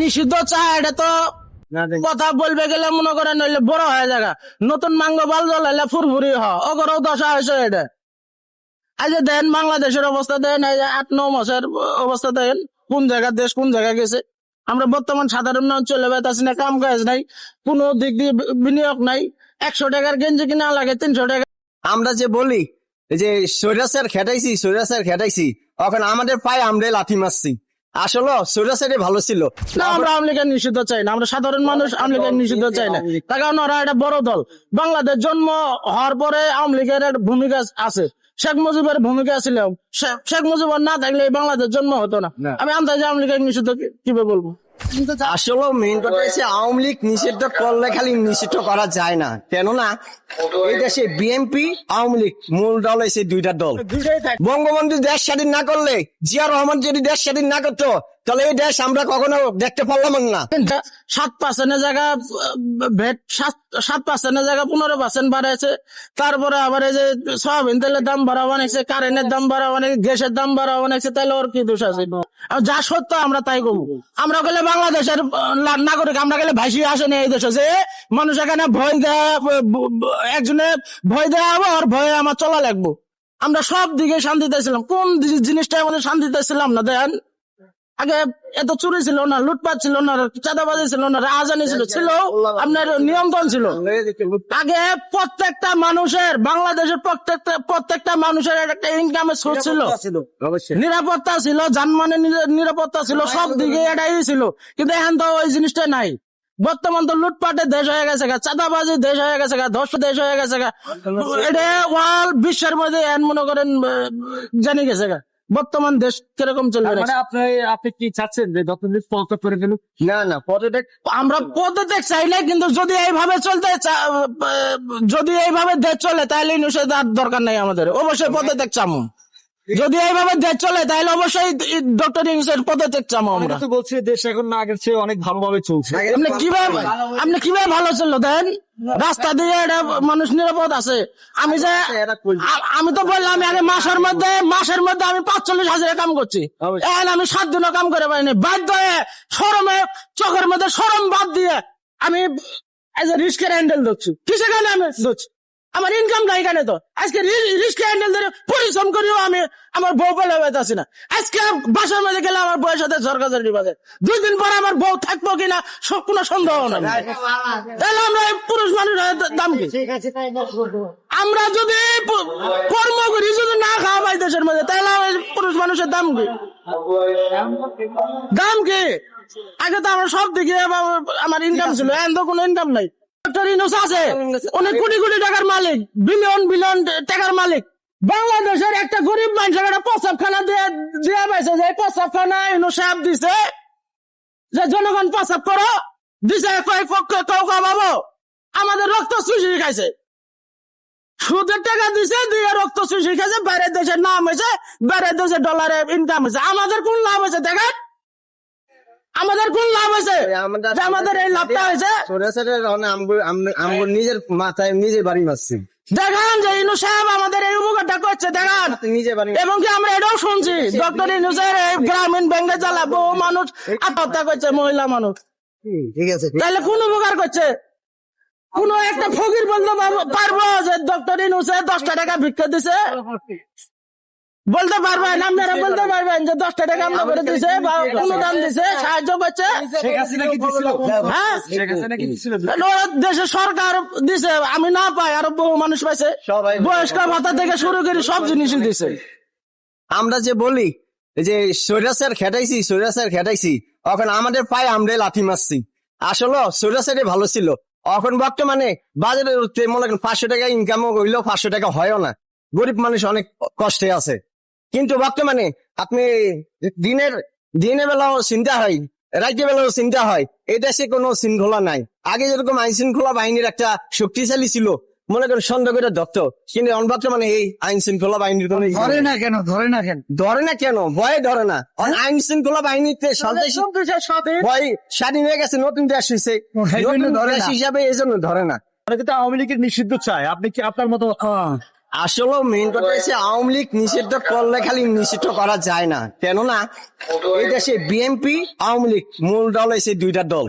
নিষিদ্ধ চায় এটা তো কথা বলবে গেলে মনে করেন নইলে বড় হয়ে যাগা নতুন মাঙ্গ বাল জ্বলাইলে ফুরফুরি হ ওগরও দশা হয়েছে এটা। আজ দেন বাংলাদেশের অবস্থা দেন এই আট ন মাসের অবস্থা দেন কোন জায়গা দেশ কোন জায়গা গেছে? আমরা বর্তমান সাধারণ মানুষ চলে বেতাছি না কাম কাজ নাই কোনো দিক দিয়ে বিনিয়োগ নাই। একশো টাকার গেঞ্জি কিনা লাগে তিনশো টাকা। আমরা যে বলি এই যে সৈরাসের খেটাইছি সৈরাসের খেটাইছি এখন আমাদের পায়ে আমরা লাথি মারছি। আসলে সৈরাসেরই ভালো ছিল। না আমরা নিষিদ্ধ চাই না আমরা সাধারণ মানুষ আওয়ামী নিষিদ্ধ চাই না। তার কারণ ওরা একটা বড় দল। বাংলাদেশ জন্ম হওয়ার পরে আওয়ামী লীগের একটা ভূমিকা আছে। শেখ মুজিবের ভূমিকা ছিল। শেখ মুজিবর না থাকলে বাংলাদেশ জন্ম হতো না। আমি আন্দাজে আওয়ামী নিষিদ্ধ কি- কীভাবে বলব? আসলে মেইন কথা হচ্ছে আওয়ামী লীগ নিষিদ্ধ করলে খালি নিষিদ্ধ করা যায় না। কেননা এই দেশে বিএনপি আওয়ামী লীগ মূল দল হয়েছে দুইটা দল। বঙ্গবন্ধু দেশ স্বাধীন না করলে জিয়া রহমান যদি দেশ স্বাধীন না করতো তাহলে এই দেশ আমরা কখনো দেখতে পারলাম না। সাত পার্সেন্টের জায়গা ভেট সাত সাত পার্সেন্টের জায়গা পনেরো পার্সেন্ট বাড়াইছে তারপরে আবার এই যে সয়াবিন তেলের দাম বাড়া বানাইছে কারেন্টের দাম বাড়া বানাইছে গ্যাসের দাম বাড়া বানাইছে তাহলে ওর কি দোষ আছে? যা সত্য আমরা তাই করব। আমরা গেলে বাংলাদেশের নাগরিক, আমরা গেলে ভাসি আসেনি এই দেশে যে মানুষ এখানে ভয় দেয় একজনে ভয় দেয় আর ভয়ে আমার চলা লাগবো। আমরা সব দিকে শান্তিতে ছিলাম। কোন জিনিসটা আমাদের শান্তিতে ছিলাম না, দেন? আগে এত চুরি ছিল না লুটপাট ছিল না চাঁদাবাজি ছিল না রাজানি ছিল ছিল আপনার নিয়ন্ত্রণ ছিল। আগে প্রত্যেকটা মানুষের বাংলাদেশের প্রত্যেকটা প্রত্যেকটা মানুষের একটা ইনকামের সোর্স ছিল। নিরাপত্তা ছিল নিরা- নিরাপত্তা ছিল সব দিকে এটাই ছিল। কিন্তু এখন তো ওই জিনিসটা নাই। বর্তমান তো লুটপাটে দেশ হয়ে গেছে গা চাঁদাবাজি দেশ হয়ে গেছে গা ধর্ষ দেশ হয়ে গেছে গা। এটা ওয়ার্ল্ড বিশ্বের মধ্যে মনে করেন জানি গেছে গা। বর্তমান দেশ কীরকম চলবে মানে আপনি আপনি কি চাচ্ছেন যে যত দিন পদ করে ফেলুক না না পদত্যাগ আমরা পদত্যাগ চাই না কিন্তু যদি এইভাবে চলতে যদি এইভাবে দেশ চলে তাহলে নিষেধ আর দরকার নাই আমাদের। অবশ্যই পদত্যাগ চামো। যদি এইভাবে দেশ চলে তাহলে অবশ্যই ডক্টর ইংলিশের পদত্যাগ চামো আমরা। তো বলছি দেশ এখন না আগের চেয়ে অনেক ভালোভাবে চলছে। আপনি কীভাবে আপনি কীভাবে ভালো ছিল দেন? রাস্তা দিয়ে এটা মানুষ নিরাপদ আছে। আমি যে আমি তো বললাম আগে মাসের মধ্যে মাসের মধ্যে আমি পাঁচচল্লিশ হাজার কাম করছি। এখন আমি সাত দিনও কাম করে পারিনি। বাধ্য হয়ে সরমে চোখের মধ্যে সরম বাদ দিয়ে আমি এজ এ রিস্কের হ্যান্ডেল ধরছি। কিসে কারণে আমি ধরছি? আমার ইনকাম নাই এখানে তো। আজকে রিস্ক হ্যান্ডেল ধরে পরিশ্রম করিও আমি। আমার বউ পেলে পাইতেছি না। আজকে বাসার মধ্যে গেলে আমার বউয়ের সাথে ঝরকাঝরি বাজে দুই দিন পরে আমার বউ থাকব কিনা সব কোনো সন্দেহ নাই। তাহলে আমরা পুরুষ মানুষ দাম কি? আমরা যদি কর্ম করি যদি না খাওয়া পাই দেশের মধ্যে তাহলে আমার পুরুষ মানুষের দাম কি? দাম কি? আগে তো আমার সব দিকে আমার- আমার ইনকাম ছিল এখন তো কোনো ইনকাম নাই। ডক্টর আছে। অনেক কোটি কোটি টাকার মালিক বিলিয়ন বিলিয়ন টাকার মালিক। বাংলাদেশের একটা গরিব মানুষের একটা প্রস্তাবখানা দিয়ে দিয়ে পাইছে যে প্রস্তাবখানা ইনু সাহেব দিছে। যে জনগণ প্রস্তাব করো দিছে কয়েক পক্ষে কেউ আমাদের রক্ত চুষি খাইছে সুদের টাকা দিছে দিয়ে রক্ত চুষি খাইছে বাইরের দেশের নাম হয়েছে বাইরের দেশের ডলারের ইনকাম হয়েছে আমাদের কোন লাভ হয়েছে দেখেন? আমাদের কোন লাভ হয়েছে? আমাদের এই লাভটা হয়েছে? নিজের মাথায় নিজে বাড়ি মারছি। দেখান যে ইনু সাহেব আমাদের এই উপকারটা করছে দেখান। নিজে বাড়ি এবং কি আমরা এটাও শুনছি? ডক্টর ইনুসের এই গ্রামীণ ব্যাংকে জ্বালা বহু মানুষ আত্মহত্যা করছে মহিলা মানুষ। ঠিক আছে। তাহলে কোন উপকার করছে? কোন একটা ফকির বলতে পারবো- যে ডক্টর ইনুসে দশটা টাকা ভিক্ষা দিছে? বলতে পারবেন আপনারা বলতে পারবেন যে দশটা টাকা আমরা করে দিছে বা অনুদান দিছে সাহায্য করছে। হ্যাঁ। ওরা দেশের সরকার দিছে আমি না পাই আরও বহু মানুষ পাইছে। বয়স্ক ভাতা থেকে শুরু করে সব জিনিসই দিছে। আমরা যে বলি এই যে সৈরাসের খেটাইছি সৈরাসের খেটাইছি এখন আমাদের পায়ে আমরা লাথি মারছি। আসলে সৈরাসেরই ভালো ছিল। এখন বর্তমানে বাজারে মনে করেন পাঁচশো টাকা ইনকামও হইলেও পাঁচশো টাকা হয়ও না। গরিব মানুষ অনেক কষ্টে আছে। কিন্তু বর্তমানে আপনি দিনের দিনের বেলাও চিন্তা হয় রাতের বেলাও চিন্তা হয়। এই দেশে কোনো শৃঙ্খলা নাই। আগে যেরকম আইন শৃঙ্খলা বাহিনীর একটা শক্তিশালী ছিল মনে করেন সন্দেহ করে ধরতো কিন্তু বর্তমানে এই আইন শৃঙ্খলা বাহিনীর কোনো ধরে না কেন ধরে না কেন? ধরে না কেন? ভয়ে ধরে না। আইন শৃঙ্খলা বাহিনীতে ভয় স্বাধীন হয়ে গেছে নতুন দেশ হয়েছে। হিসাবে এই জন্য ধরে না। অনেকে তো আওয়ামী লীগের নিষিদ্ধ চায়। আপনি কি আপনার মতো আসলে মেইন কথা হচ্ছে আওয়ামী লীগ নিষিদ্ধ করলে খালি নিষিদ্ধ করা যায় না। কেননা এই দেশে বিএনপি আওয়ামী লীগ, মূল দল হয়েছে দুইটা দল।